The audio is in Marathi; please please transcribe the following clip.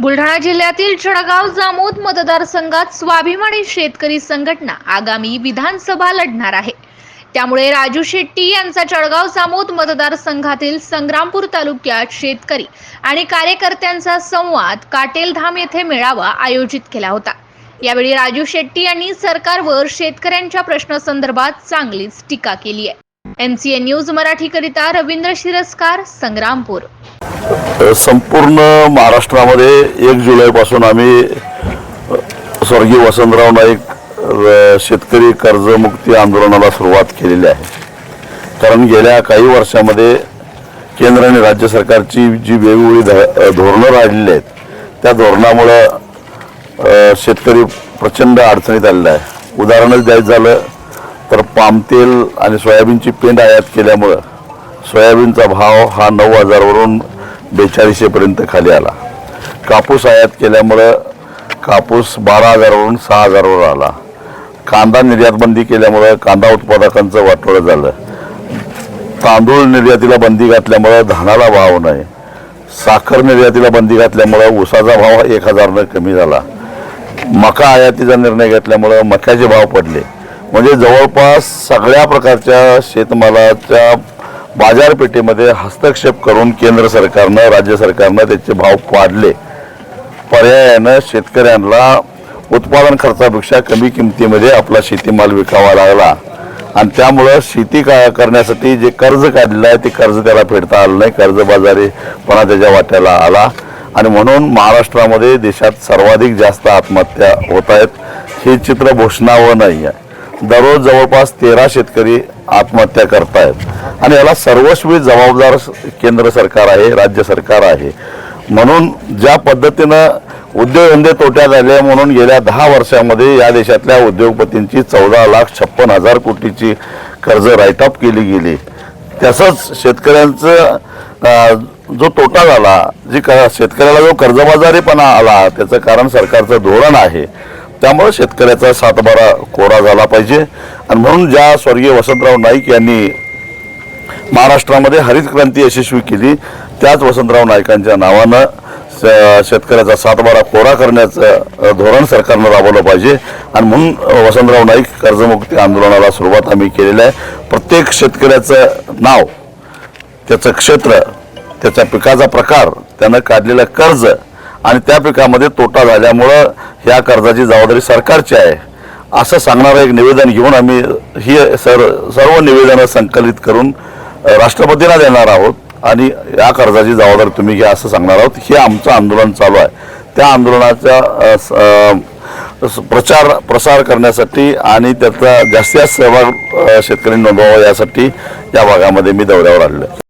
बुलढाणा जिल्ह्यातील जळगाव जामोद मतदारसंघात स्वाभिमानी शेतकरी संघटना आगामी विधानसभा लढणार आहे. त्यामुळे राजू शेट्टी यांचा जळगाव जामोद मतदारसंघातील संग्रामपूर तालुक्यात शेतकरी आणि कार्यकर्त्यांचा संवाद काटेलधाम येथे मेळावा आयोजित केला होता. यावेळी राजू शेट्टी यांनी सरकारवर शेतकऱ्यांच्या प्रश्नासंदर्भात चांगलीच टीका केली आहे. एमसीएन न्यूज मराठीकरिता रवींद्र शिरस्कार संग्रामपूर. संपूर्ण महाराष्ट्रामध्ये एक जुलैपासून आम्ही स्वर्गीय वसंतराव नाईक शेतकरी कर्जमुक्ती आंदोलनाला सुरुवात केलेली आहे. कारण गेल्या काही वर्षामध्ये केंद्र आणि राज्य सरकारची जी वेगवेगळी ध- धोरणं राहिलेली आहेत त्या धोरणामुळं शेतकरी प्रचंड अडचणीत आलेला आहे. उदाहरणच द्यायचं झालं तर पामतेल आणि सोयाबीनची पेंड आयात केल्यामुळं सोयाबीनचा भाव हा नऊ हजारवरून बेचाळीसशेपर्यंत खाली आला. कापूस आयात केल्यामुळं कापूस बारा हजारवरून सहा हजारवर आला. कांदा निर्यात बंदी केल्यामुळं कांदा उत्पादकांचं वाटोळं झालं. तांदूळ निर्यातीला बंदी घातल्यामुळं धानाला भाव नाही. साखर निर्यातीला बंदी घातल्यामुळं ऊसाचा भाव एक हजारनं कमी झाला. मका आयातीचा निर्णय घेतल्यामुळं मक्याचे भाव पडले. म्हणजे जवळपास सगळ्या प्रकारच्या शेतमालाच्या बाजारपेठेमध्ये हस्तक्षेप करून केंद्र सरकारनं राज्य सरकारनं त्याचे भाव पाडले. पर्यायानं शेतकऱ्यांना उत्पादन खर्चापेक्षा कमी किमतीमध्ये आपला शेतीमाल विकावा लागला. आणि त्यामुळं शेती का करण्यासाठी जे कर्ज काढलेलं आहे ते कर्ज त्याला फेडता आलं नाही. कर्जबाजारीपणा त्याच्या वाट्याला आला. आणि म्हणून महाराष्ट्रामध्ये देशात सर्वाधिक जास्त आत्महत्या होत आहेत. हे चित्र भूषणावं नाही आहे दररोज जवळपास तेरा शेतकरी आत्महत्या करतायत. आणि याला सर्वस्वी जबाबदार केंद्र सरकार आहे राज्य सरकार आहे. म्हणून ज्या पद्धतीनं उद्योगधंदे तोट्यात आले म्हणून गेल्या दहा वर्षामध्ये या देशातल्या उद्योगपतींची चौदा लाख छप्पन हजार कोटीची कर्ज राईटअप केली गेली. तसंच शेतकऱ्यांचं जो तोटा झाला जी क शेतकऱ्याला जो कर्जबाजारीपणा आला त्याचं कारण सरकारचं धोरण आहे. त्यामुळे शेतकऱ्याचा सातबारा कोरा झाला पाहिजे. आणि म्हणून ज्या स्वर्गीय वसंतराव नाईक यांनी महाराष्ट्रामध्ये हरित क्रांती यशस्वी केली. त्याच वसंतराव नाईकांच्या नावानं शेतकऱ्याचा सातबारा कोरा करण्याचं धोरण सरकारनं राबवलं पाहिजे. आणि म्हणून वसंतराव नाईक कर्जमुक्ती आंदोलनाला सुरुवात आम्ही केलेली आहे. प्रत्येक शेतकऱ्याचं नाव त्याचं क्षेत्र त्याच्या पिकाचा प्रकार त्यानं काढलेलं कर्ज आणि त्या पिकामध्ये तोटा झाल्यामुळं ह्या कर्जाची जबाबदारी सरकारची आहे. असं सांगणारं एक निवेदन घेऊन आम्ही ही सर सर्व निवेदनं संकलित करून राष्ट्रपतींना देणार आहोत आणि या कर्जाची जबाबदारी तुम्ही घ्या असं सांगणार आहोत. हे आमचं आंदोलन चालू आहे. त्या आंदोलनाचा स- प्रचार प्रसार करण्यासाठी आणि त्याचा जास्तीत जास्त सहभाग शेतकरी शेतकऱ्यांनी नोंदवावा यासाठी या भागामध्ये मी दौऱ्यावर आलेलो आहे.